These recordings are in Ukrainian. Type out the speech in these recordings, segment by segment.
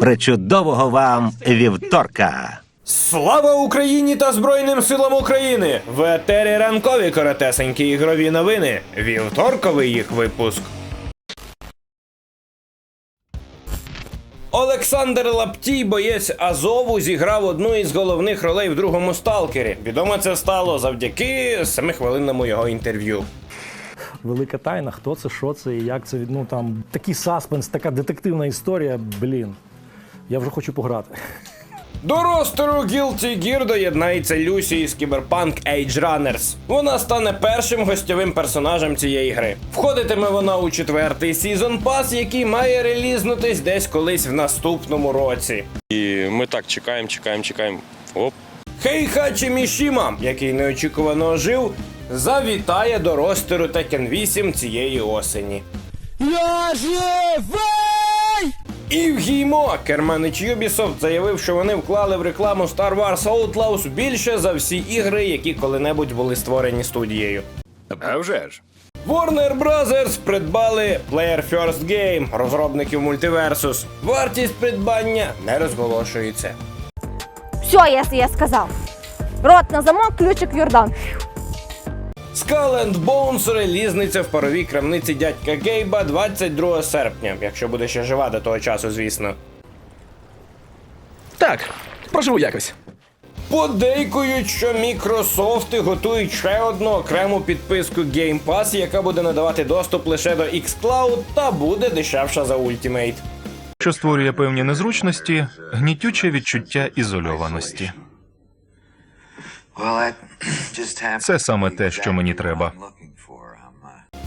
Причудового вам вівторка! Слава Україні та Збройним силам України! В етері ранкові коротесенькі ігрові новини. Вівторковий їх випуск. Олександр Лаптій, боєць Азову, зіграв одну із головних ролей в другому сталкері. Відомо це стало завдяки семихвилинному його інтерв'ю. велика тайна, хто це, що це і як це. Ну там такий саспенс, така детективна історія. Блін. Я вже хочу пограти. До ростеру Guilty Gear доєднається Люсі із Cyberpunk Age Runners. Вона стане першим гостьовим персонажем цієї гри. Входитиме вона у четвертий сезон пас, який має релізнутись десь колись в наступному році. І ми так чекаємо, чекаємо, чекаємо. Оп. Хейхачі Мішіма, який неочікувано ожив, завітає до ростеру Tekken 8 цієї осені. Я живий! Івгіймо, керманич Ubisoft, заявив, що вони вклали в рекламу Star Wars Outlaws більше за всі ігри, які коли-небудь були створені студією. А вже ж. Warner Brothers придбали Player First Game, розробників Multiversus. Вартість придбання не розголошується. Все, я, я сказав. Рот на замок, ключик в Йордан. Skull and Bones релізниця в паровій крамниці дядька Гейба 22 серпня, якщо буде ще жива до того часу, звісно. Так, проживу якось. Подейкують, що Мікрософти готують ще одну окрему підписку Game Pass, яка буде надавати доступ лише до xCloud та буде дешевша за Ultimate. що створює певні незручності, гнітюче відчуття ізольованості. Це саме те, що мені треба.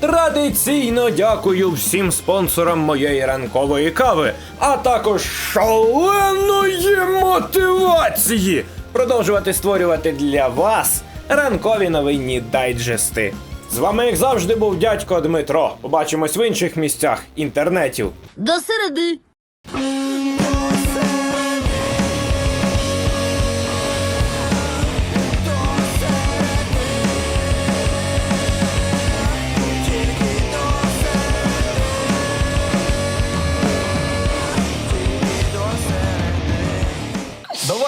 Традиційно дякую всім спонсорам моєї ранкової кави, а також шаленої мотивації продовжувати створювати для вас ранкові новинні дайджести. З вами, як завжди, був дядько Дмитро. Побачимось в інших місцях інтернетів. До середи.